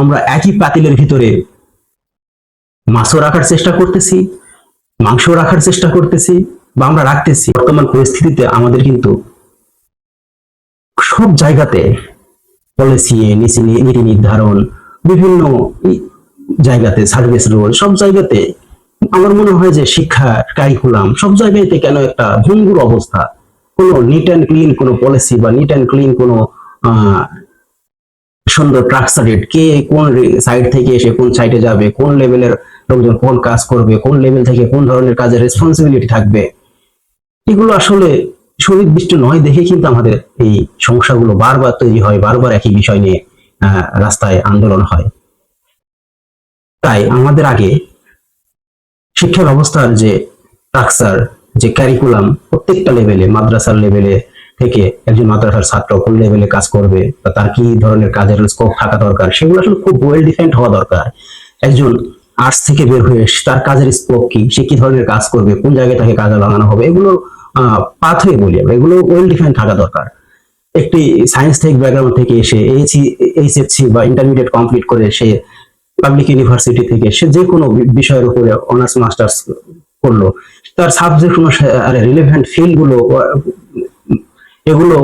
আমরা একই পাতিলের ভিতরে মাছও রাখার চেষ্টা করতেছি মাংস রাখার চেষ্টা করতেছি বা আমরা রাখতেছি। বর্তমান পরিস্থিতিতে আমাদের কিন্তু সব জায়গাতে পলিসি নীতি নির্ধারণ, বিভিন্ন জায়গাতে সার্ভিস রোল সব জায়গাতে আমার মনে হয় যে শিক্ষা কারিকুলাম সব জায়গাতে কেন একটা ভঙ্গুর অবস্থা? কোনো নিট অ্যান্ড ক্লিন কোনো পলিসি বা নিট অ্যান্ড ক্লিন কোনো সুন্দর ট্রাকসারেট কে কোন সাইড থেকে এসে কোন সাইডে যাবে, কোন লেভেলের লোকজন কোন কাজ করবে, কোন লেভেল থেকে কোন ধরনের কাজের রেসপন্সিবিলিটি থাকবে? এগুলো আসলে সুনির্দিষ্ট নয় দেখে কিন্তু আমাদের এই সমস্যাগুলো বারবার তৈরি হয়, বারবার একই বিষয় নিয়ে রাস্তায় আন্দোলন হয়। তাই আমাদের আগে শিক্ষা ব্যবস্থার যে স্ট্রাকচার যে ক্যারিকুলাম প্রত্যেকটা লেভেলে মাদ্রাসার লেভেলে থেকে একজন মাদ্রাসার ছাত্র কোন লেভেলে কাজ করবে বা তার কি ধরনের কাজের স্কোপ থাকা দরকার সেগুলো আসলে খুব ওয়েল ডিফাইন্ড হওয়া দরকার। একজন আর্টস থেকে বের হয়ে তার কাজের স্কোপ কি সে কি ধরনের কাজ করবে কোন জায়গায় তাকে কাজে লাগানো হবে এগুলো পাথওয়ে বলি আমরা এগুলো ওয়েল ডিফাইন্ড থাকা দরকার। একটি সায়েন্স থেকে ব্যাকগ্রাউন্ড থেকে এসে এইচি এইচএসসি বা ইন্টারমিডিয়েট কমপ্লিট করে সে পাবলিক ইউনিভার্সিটি থেকে সে যে কোনো বিষয়ের উপরে অনার্স মাস্টার্স করল। তার সাবজেক্ট অনুসারে রিলেভেন্ট ফিল্ডগুলো আহ, এগুলো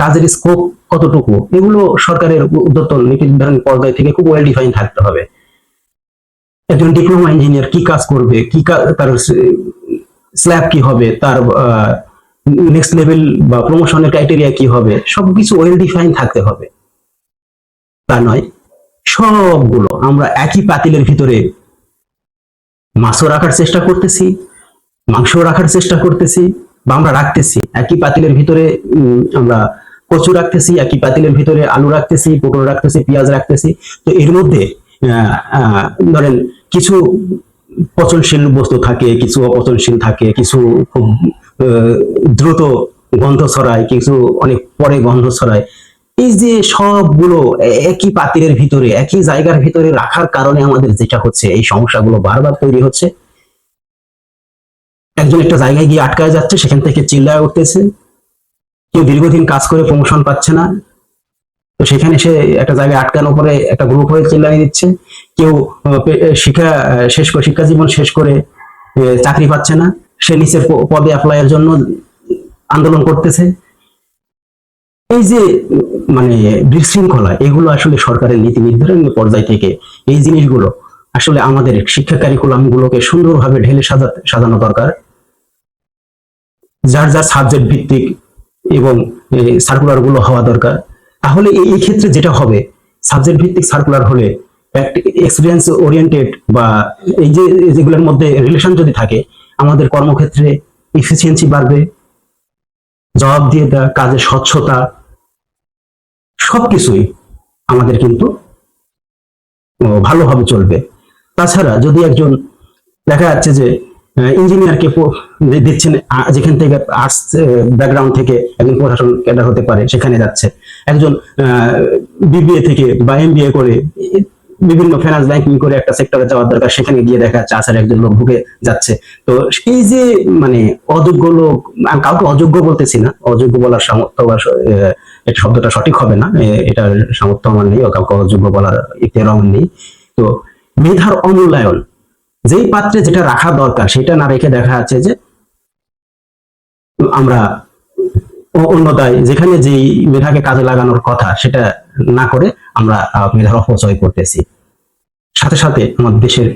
কাজের স্কোপ কতটুকু, এগুলো সরকারের উদ্যতন নীতি নির্ধারণ পর্যায় থেকে খুব ওয়েল ডিফাইন থাকতে হবে। একজন ডিপ্লোমা ইঞ্জিনিয়ার কি কাজ করবে, কি তার স্ল্যাব কি হবে, তার নেক্সট লেভেল বা প্রমোশনের ক্রাইটেরিয়া কি হবে, সবকিছু ওয়েল ডিফাইন থাকতে হবে। তা নয়, সবগুলো আমরা একই পাতিলের ভিতরে মাছও রাখার চেষ্টা করতেছি মাংস রাখার চেষ্টা করতেছি বা আমরা রাখতেছি, একই পাতিলের ভিতরে আমরা কচু রাখতেছি, একই পাতিলের ভিতরে আলু রাখতেছি, পটল রাখতেছি, পেঁয়াজ রাখতেছি। তো এর মধ্যে ধরেন কিছু পচনশীল বস্তু থাকে, কিছু অপচনশীল থাকে, কিছু খুব দ্রুত গন্ধ ছড়ায়, কিছু অনেক পরে গন্ধ ছড়ায়। এই যে সবগুলো একই পাতিলের ভিতরে, একই জায়গার ভিতরে রাখার কারণে আমাদের যেটা হচ্ছে, এই সমস্যাগুলো বারবার তৈরি হচ্ছে। একজন একটা জায়গায় গিয়ে আটকায় যাচ্ছে, সেখান থেকে চিল্লায় উঠতেছে। কেউ দীর্ঘদিন কাজ করে প্রমোশন পাচ্ছে না। তো সেখানে সে একটা জায়গায় আটকানো পরে একটা গ্রুপ হয়ে চিল্লাই দিচ্ছে। কেউ শিক্ষা শেষ করে, শিক্ষা জীবন শেষ করে চাকরি পাচ্ছে না। সে নিচের পদে অ্যাপ্লাইয়ের জন্য আন্দোলন করতেছে। এই যে মানে বিশৃঙ্খলা, এগুলো আসলে সরকারের নীতি নির্ধারণ পর্যায় থেকে এই জিনিসগুলো আসলে আমাদের শিক্ষা কারিকুলাম গুলোকে সুন্দরভাবে ঢেলে সাজাতে সাজানো দরকার। যার যার সাবজেক্ট ভিত্তিক এবং সার্কুলারগুলো হওয়া দরকার। তাহলে এই ক্ষেত্রে যেটা হবে সাবজেক্ট ভিত্তিক সার্কুলার হলে এক্সপিরিয়েন্স ওরিয়েন্টেড বা এই যে যেগুলোর মধ্যে রিলেশন যদি থাকে, আমাদের কর্মক্ষেত্রে ইফিসিয়েন্সি বাড়বে, জবাব দিয়ে দেওয়া কাজের স্বচ্ছতা সব কিছুই আমাদের কিন্তু ভালোভাবে চলবে। তাছাড়া যদি একজন দেখা যাচ্ছে যে ইঞ্জিনিয়ারকে দিচ্ছেন আ, যেখান থেকে আর্টস ব্যাকগ্রাউন্ড থেকে একজন প্রশাসন ক্যাডার হতে পারে সেখানে যাচ্ছে। একজন বিবিএ থেকে বা এমবিএ করে বিভিন্ন ফাইন্যান্স ব্যাংকিং করে একটা সেক্টরে যাওয়ার দরকার সেখানে গিয়ে দেখা যাচ্ছে আসার একজন লোক ঢুকে যাচ্ছে। তো এই যে মানে অযোগ্য লোক আমি কাউকে অযোগ্য বলতেছি না অযোগ্য বলার সামর্থ্য বা শব্দটা সঠিক হবে না এটার সামর্থ্য আমার নেই কাউকে অযোগ্য বলার ইতিহার আমার নেই। তো মেধার অমূল্যায়ন যেই পাত্রে যেটা রাখা দরকার, সেটা না রেখে দেখা যাচ্ছে যে আমরা অ- অন্যতায় যেখানে যেই মেধাকে কাজে লাগানোর কথা সেটা না করে আমরা মেধার অপচয় করতেছি। সাথে সাথে আমাদের দেশের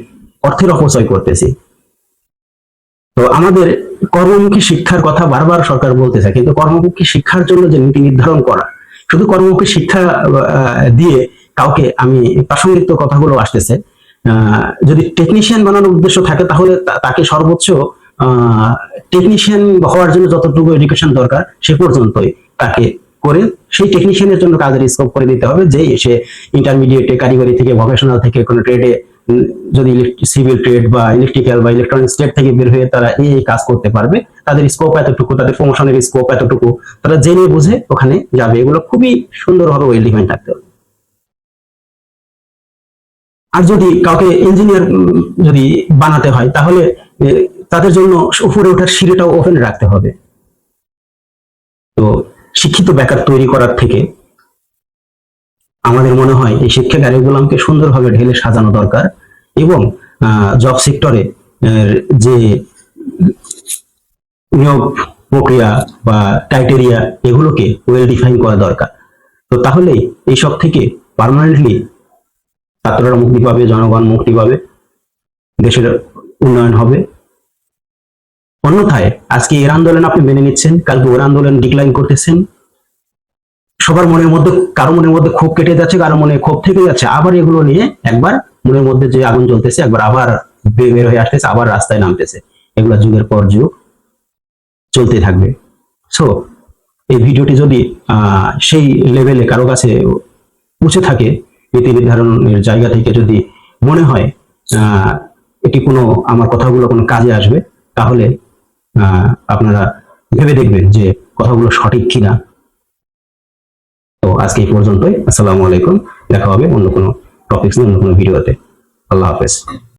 অর্থের অপচয় করতেছি। তো আমাদের কর্মমুখী শিক্ষার কথা বারবার সরকার বলতেছে, কিন্তু কর্মমুখী শিক্ষার জন্য যে নীতি নির্ধারণ করা, শুধু কর্মমুখী শিক্ষা দিয়ে কাউকে আমি প্রাসঙ্গিক কথাগুলো আসতেছে যদি টেকনিশিয়ান বানানোর উদ্দেশ্য থাকে, তাহলে তাকে সর্বোচ্চ টেকনিশিয়ান হওয়ার জন্য যতটুকু এডুকেশন দরকার, সে পর্যন্তই তাকে করে সেই টেকনিশিয়ানের জন্য কাজের স্কোপ করে দিতে হবে যে সে ইন্টারমিডিয়েটে কারিগরি থেকে ভোকেশনাল থেকে কোনো ট্রেডে যদি সিভিল ট্রেড বা ইলেকট্রিক্যাল বা ইলেকট্রনিক্স ট্রেড থেকে বের হয়ে তারা এই কাজ করতে পারবে, তাদের স্কোপ এতটুকু, তাদের প্রমোশনের স্কোপ এতটুকু, তারা জেনে বুঝে ওখানে যাবে। এগুলো খুবই সুন্দরভাবে ওয়েল ডিফাইন থাকতে হবে। আর যদি কাউকে ইঞ্জিনিয়ার যদি বানাতে হয়, তাহলে তাদের জন্য উপরে ওঠার সিঁড়িটাও ওপেন রাখতে হবে। তো, শিক্ষিত বেকার তৈরি করার থেকে আমাদের মনে হয় এই শিক্ষা কারিকুলামকে সুন্দরভাবে ঢেলে সাজানো দরকার এবং জব সেক্টরে যে নিয়োগ প্রক্রিয়া বা ক্রাইটেরিয়া এগুলোকে ওয়েল ডিফাইন করা দরকার। তো তাহলেই এইসব থেকে পার্মানেন্টলি ছাত্ররা মুক্তি পাবে, জনগণ মুক্তি পাবে, দেশের উন্নয়ন হবে। অন্যথায় আজকে এর আন্দোলন আপনি মেনে নিচ্ছেন, কালকে ওর আন্দোলন ডিক্লাইন করতেছেন। সবার মনের মধ্যে, কারও মনের মধ্যে ক্ষোভ কেটে যাচ্ছে, কারও মনে ক্ষোভ থেকে যাচ্ছে। আবার এগুলো নিয়ে একবার মনের মধ্যে যে আগুন জ্বলতেছে, একবার আবার বের হয়ে আসতেছে, আবার রাস্তায় নামতেছে। এগুলো যুগের পর যুগ চলতে থাকবে। সো এই ভিডিওটি যদি সেই লেভেলে কারও কাছে পৌঁছে থাকে নীতি নির্ধারণের জায়গা থেকে যদি মনে হয় এটি কোনো, আমার কথাগুলো কোনো কাজে আসবে, তাহলে আপনারা ভেবে দেখবেন যে কথাগুলো সঠিক কিনা। তো আজকে এই পর্যন্তই। আসসালামু আলাইকুম। দেখা হবে অন্য কোনো টপিক্স নিয়ে, অন্য কোনো ভিডিওতে আল্লাহ হাফেজ।